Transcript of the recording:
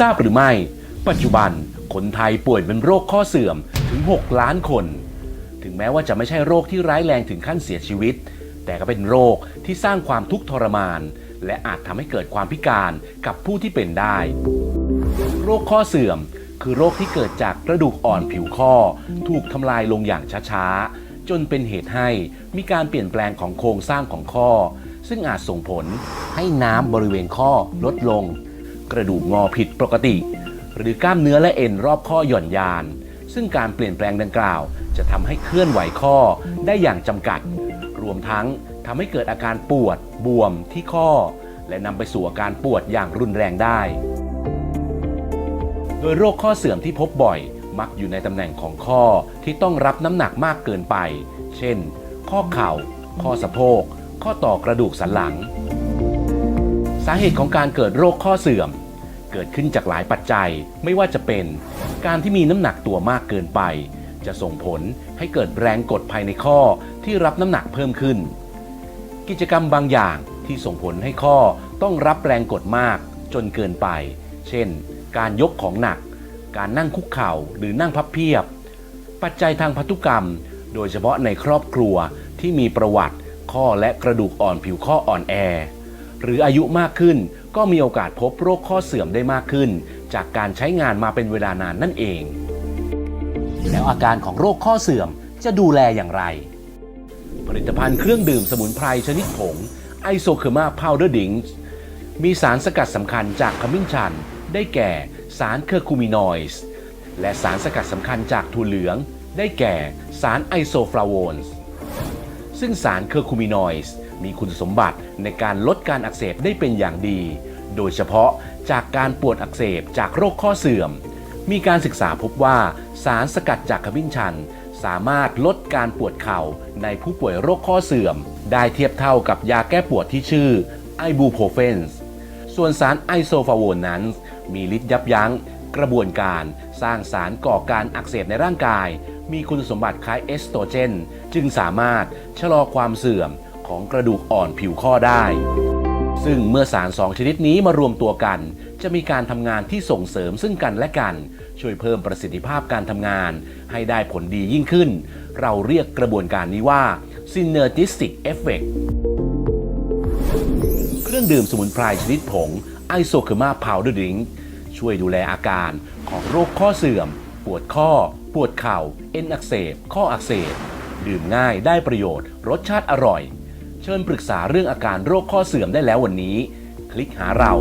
ทราบหรือไม่ ปัจจุบันคนไทยป่วยเป็นโรคข้อเสื่อมถึง 6 ล้านคน ถึงแม้ว่าจะไม่ใช่โรคที่ร้ายแรงถึงขั้นเสียชีวิต แต่ก็เป็นโรคที่สร้างความทุกข์ทรมาน และอาจทำให้เกิดความพิการกับผู้ที่เป็นได้ โรคข้อเสื่อมคือโรคที่เกิดจากกระดูกอ่อนผิวข้อ ถูกทำลายลงอย่างช้าๆ จนเป็นเหตุให้มีการเปลี่ยนแปลงของโครงสร้างของข้อ ซึ่งอาจส่งผลให้น้ำบริเวณข้อลดลง กระดูกงอผิดปกติ หรือกล้ามเนื้อและเอ็นรอบข้อหย่อนยาน ซึ่งการเปลี่ยนแปลงดังกล่าว จะทำให้เคลื่อนไหวข้อได้อย่างจำกัด รวมทั้งทำให้เกิดอาการปวด บวมที่ข้อ และนำไปสู่อาการปวดอย่างรุนแรงได้ โดยโรคข้อเสื่อมที่พบบ่อย มักอยู่ในตำแหน่งของข้อที่ต้องรับน้ำหนักมากเกินไป เช่น ข้อเข่า ข้อสะโพก ข้อต่อกระดูกสันหลังาเหตุของการเกิดโรคข้อเสื่อม เกิดขึ้นจากหลายปัจจัยไม่ว่าจะเป็นการที่มีน้ำหนักตัวมากเกินไป จะส่งผลให้เกิดแรงกดภายในข้อที่รับน้ำหนักเพิ่มขึ้น กิจกรรมบางอย่างที่ส่งผลให้ข้อต้องรับแรงกดมากจนเกินไป เช่น การยกของหนัก การนั่งคุกเข่าหรือนั่งพับเพียบ ปัจจัยทางพันธุกรรม โดยเฉพาะในครอบครัวที่มีประวัติข้อและกระดูกอ่อนผิวข้ออ่อนแอ หรืออายุมากขึ้น ก็มีโอกาสพบโรคข้อเสื่อมได้มากขึ้น จากการใช้งานมาเป็นเวลานานนั่นเอง แล้วอาการของโรคข้อเสื่อมจะดูแลอย่างไร ผลิตภัณฑ์เครื่องดื่มสมุนไพรชนิดผงไอโซเคอร์มาพาวเดอร์ดิงมีสารสกัดสำคัญจากขมิ้นชัน ได้แก่สารเคอร์คูมินอยด์และสารสกัดสำคัญจากถั่วเหลือง ได้แก่สารไอโซฟลาโวนส์ซึ่งสารเคอร์คูมินอยด์ มีคุณสมบัติในการลดการอักเสบได้เป็นอย่างดี โดยเฉพาะจากการปวดอักเสบจากโรคข้อเสื่อม มีการศึกษาพบว่าสารสกัดจากขมิ้นชัน สามารถลดการปวดเข่าในผู้ป่วยโรคข้อเสื่อม ได้เทียบเท่ากับยาแก้ปวดที่ชื่อไอบูโพเฟนส์ส่วนสารไอโซฟาโวนนั้น มีฤทธิ์ยับยั้งกระบวนการสร้างสารก่อการอักเสบในร่างกาย มีคุณสมบัติคล้ายเอสโตรเจน จึงสามารถชะลอความเสื่อม ของกระดูกอ่อนผิวข้อได้ ซึ่งเมื่อสารสองชนิดนี้มารวมตัวกัน จะมีการทำงานที่ส่งเสริมซึ่งกันและกัน ช่วยเพิ่มประสิทธิภาพการทำงาน ให้ได้ผลดียิ่งขึ้น เราเรียกกระบวนการนี้ว่า synergistic effect เครื่องดื่มสมุนไพรชนิดผงไอโซเคอร์มาพาวเดอร์ดิงช่วยดูแลอาการของโรคข้อเสื่อม ปวดข้อ ปวดเข่า เอ็นอักเสบ ข้ออักเสบ ดื่มง่ายได้ประโยชน์ รสชาติอร่อย เชิญปรึกษาเรื่องอาการโรคข้อเสื่อมได้แล้ววันนี้ คลิกหาเรา